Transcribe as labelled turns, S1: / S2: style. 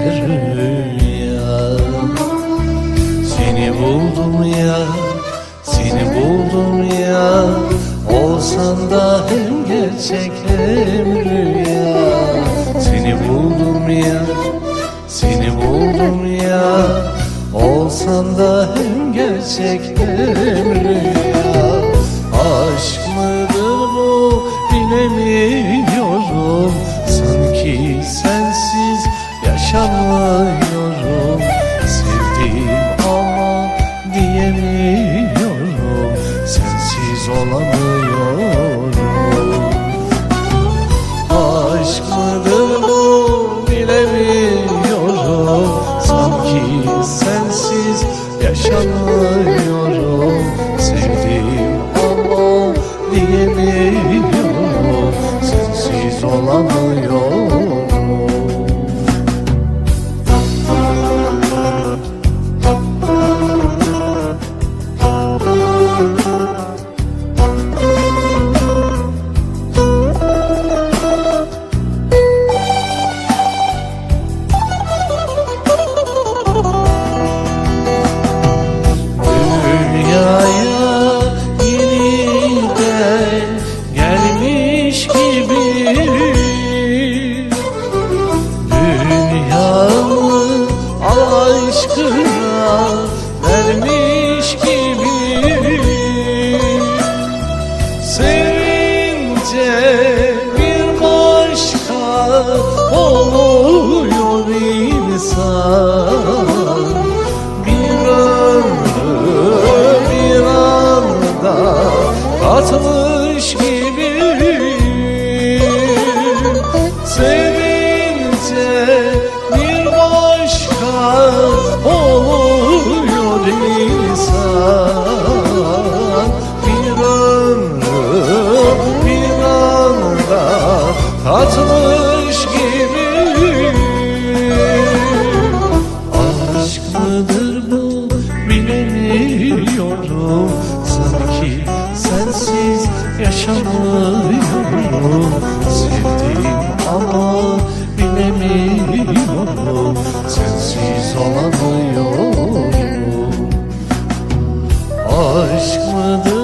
S1: rüya Seni buldum ya, seni buldum ya. Olsan da hem gerçek hem rüya. Seni buldum ya, seni buldum ya. Olsan da hem gerçek hem rüya. Aşk mıdır bu bilemiyorum diyemiyorum Sensiz olamıyorum aşkına vermiş gibi. Sevince bir başka oluyor insan katmış gibi. Aşk mıdır bu? Bilemiyorum. Sanki sensiz yaşamıyorum. Sevdiğim ama bilemiyorum. Sensiz olamıyorum. Aşk mıdır